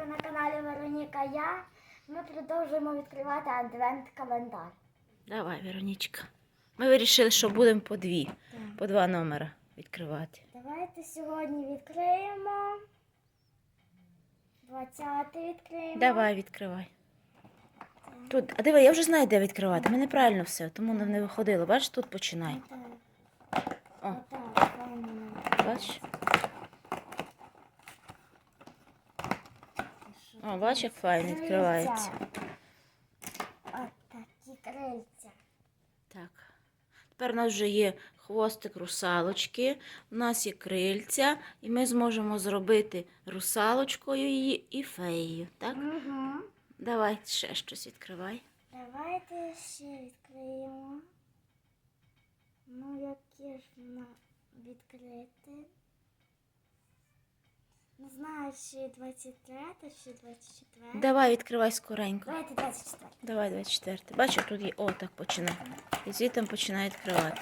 ви на каналі Вероніка Я. Ми продовжуємо відкривати адвент-календар. Давай, Веронічка. Ми вирішили, що будемо по дві, по два номера відкривати. Давайте сьогодні відкриємо. 20 відкриємо. Давай, відкривай. Тут, а диви, я вже знаю, де відкривати. Ми неправильно все, тому не не виходило. Бачиш, тут починай. О. Бачиш? О, бачиш, як файно відкривається. От такі крильця. Так. Тепер у нас вже є хвостик русалочки, у нас є крильця, і ми зможемо зробити русалочкою її і феєю. Так? Угу. Давай ще щось відкривай. Давайте ще відкриємо. Ну, яке ж відкрити? Не знаю, чи 23, чи 24. Давай, відкривай скоренько. Давайте 24. Давай, 24. Бачиш, тут є. О, так починай. І звідти починає відкривати.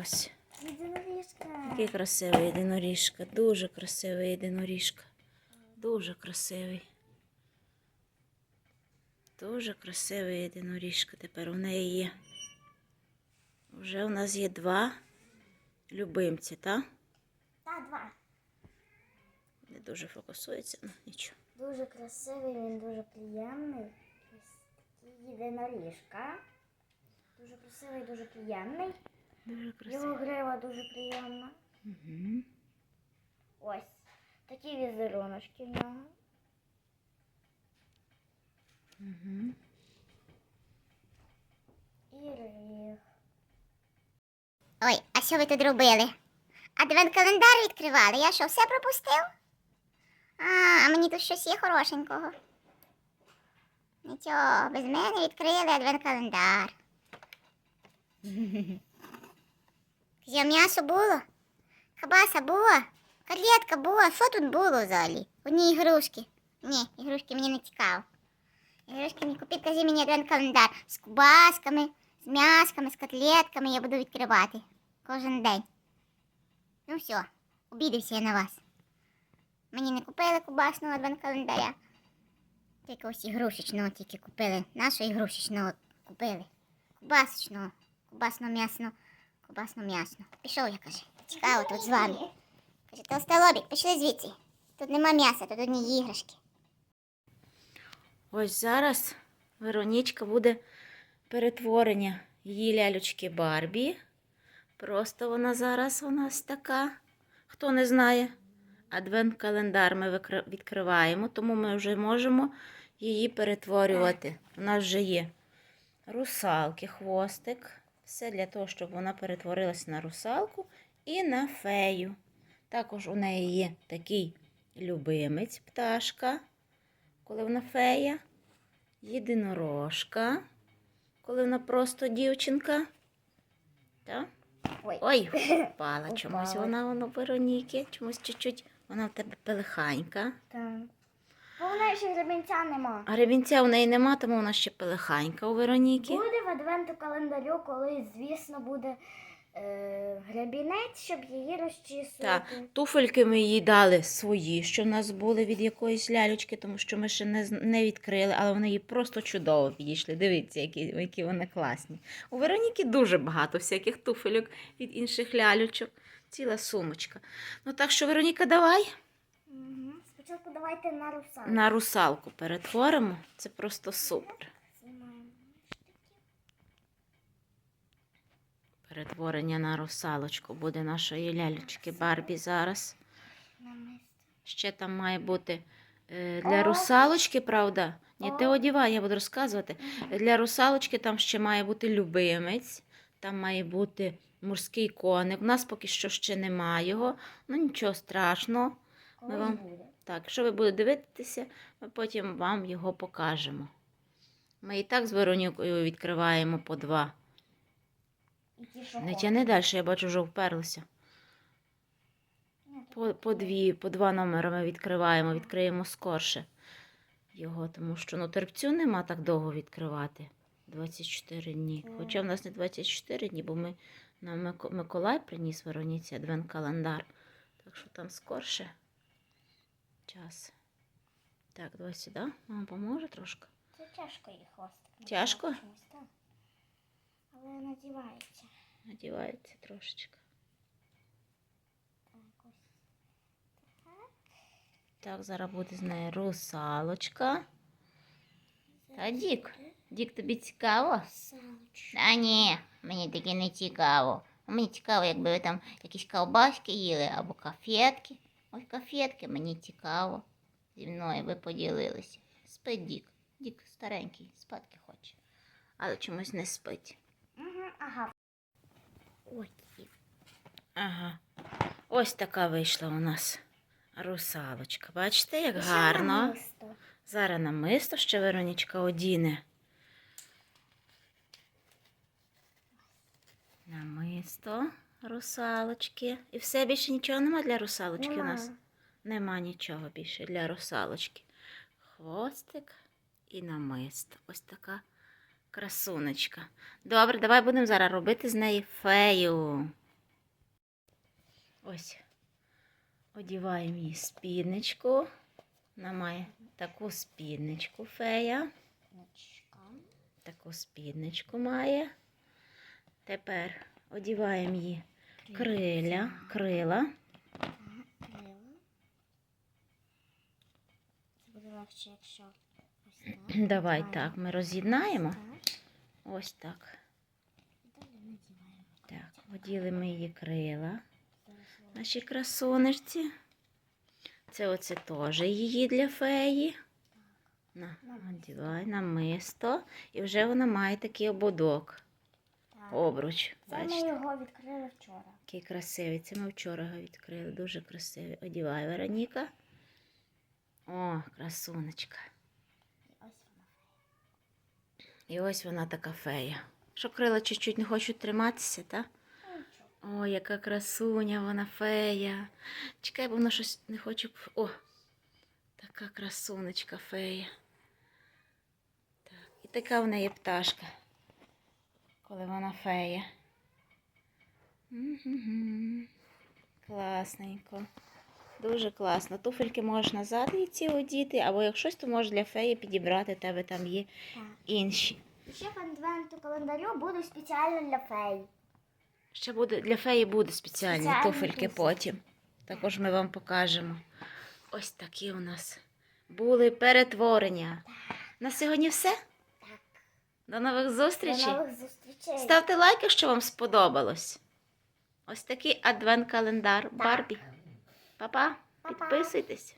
Ось. Єдиноріжка. Який красивий єдиноріжка. Дуже красивий єдиноріжка. Дуже красивий. Дуже красивий єдиноріжка тепер у неї є. Вже у нас є два любимці, так? Та, два. Не дуже фокусується, ну нічого. Дуже красивий, він дуже приємний. Такий єдиноріжка. Дуже красивий, дуже приємний. Дуже красивий. Його грива дуже приємна. Угу. Ось. Такі візеруночки в нього. Угу. І ріг. Ой, а що ви тут робили? Адвент-календар відкривали. Я що, все пропустив? А, а мені тут щось є хорошенького. Нічого, без мене відкрили адвент-календар. Що, м'ясо було? Кабаса була? Котлетка була? Що тут було взагалі? Одні ігрушки. Ні, ігрушки мені не цікаво. Ігрушки мені купіть, кажи мені адвент-календар з кубасками, з м'ясками, з котлетками я буду відкривати кожен день. Ну все, обідався я на вас. Мені не купили кубасного адвент-календаря. Тільки ось ігрушечного тільки купили. Нашого ігрушечного купили. Кубасочного, кубасно-м'ясно, кубасно-м'ясно. Пішов я, каже. Цікаво тут з вами. Каже, толстолобік, пішли звідси. Тут нема м'яса, тут одні іграшки. Ось зараз Веронічка буде перетворення її лялючки Барбі. Просто вона зараз у нас така. Хто не знає, адвент-календар ми відкриваємо, тому ми вже можемо її перетворювати. У нас вже є русалки, хвостик. Все для того, щоб вона перетворилася на русалку і на фею. Також у неї є такий любимець пташка коли вона фея, єдинорожка, коли вона просто дівчинка. Так? Ой. Ой, впала чомусь Упала. вона, воно Вероніки, чомусь чуть-чуть. Вона в тебе пелиханька. Так. Бо вона ще ребінця нема. А ребінця в неї нема, тому вона ще пелиханька у Вероніки. Буде в адвенту календарю, коли, звісно, буде е, гребінець, щоб її Так, туфельки ми їй дали свої, що в нас були від якоїсь лялючки, тому що ми ще не, не відкрили, але вони їй просто чудово підійшли. Дивіться, які, які вони класні. У Вероніки дуже багато всяких туфельок від інших лялючок. Ціла сумочка. Ну так що, Вероніка, давай Угу. Спочатку давайте на русалку. на русалку перетворимо. Це просто супер. Перетворення на русалочку буде нашої лялючки Барбі зараз. Ще там має бути е, для русалочки, правда? Ні, ти одівай, я буду розказувати. Для русалочки там ще має бути любимець, там має бути морський коник. У нас поки що ще немає його, ну нічого страшного. Колись вам- Так, якщо ви будете дивитися, ми потім вам його покажемо. Ми і так з Веронікою відкриваємо по два. І ті, що Не тяни далі, я бачу, вже вперлися. По, по, дві, по два номери ми відкриваємо, відкриємо скорше його, тому що ну, терпцю нема так довго відкривати. 24 дні. Хоча в нас не 24 дні, бо ми Нам Миколай приніс Вероніці адвент-календар. Так що там скорше час. Так, давай сюди. Мама поможе трошки. Це тяжко її хвостик. Тяжко? Так. Але надівається. Надівається трошечки. Так, ось. Так, зараз буде з нею русалочка. Та Дік, Дік, тобі цікаво? Салочку. Та ні, мені таке не цікаво. Мені цікаво, якби ви там якісь ковбаски їли або кафетки. Ось кафетки мені цікаво. Зі мною ви поділилися. Спить Дік. Дік старенький, спадки хоче. Але чомусь не спить. Ага. Ой, Ага. Ось така вийшла у нас русалочка. Бачите, як ще гарно. намисто. Зараз намисто ще Веронічка одіне. Намисто русалочки. І все більше нічого нема для русалочки у нас. Нема. Нема нічого більше для русалочки. Хвостик і намисто. Ось така красунечка. Добре, давай будемо зараз робити з неї фею. Ось. Одіваємо її спідничку. Вона має таку спідничку фея. Таку спідничку має. Тепер одіваємо її криля, крила. Це буде легше, якщо. Давай так, ми роз'єднаємо. Ось так. Так, оділи ми її крила. Наші красунечці. Це оце теж її для феї. На, одівай, намисто. І вже вона має такий ободок. Обруч. Це ми його відкрили вчора. Який красивий. Це ми вчора його відкрили. Дуже красивий. Одівай, Вероніка. О, красунечка. І ось вона. Така фея. Що крила чуть-чуть не хочуть триматися, так? О, яка красуня вона фея. Чекай, бо вона щось не хоче. О, така красунечка фея. Так. І така в неї пташка, коли вона фея. Мгм. Класненько. Дуже класно. Туфельки можеш назад і ці одіти, або як щось, то можеш для феї підібрати, тебе там є Так. інші. І ще в адвенту календарю буде спеціально для фей. Ще буде для феї буде спеціальні Спеціальні туфельки туфельки. потім. Також ми вам покажемо. Ось такі у нас були перетворення. На сьогодні все. Так. До нових До зустрічей. нових зустрічей. Ставте лайк, якщо вам сподобалось. Ось такий адвент-календар Барбі. Па-па. Підписуйтесь.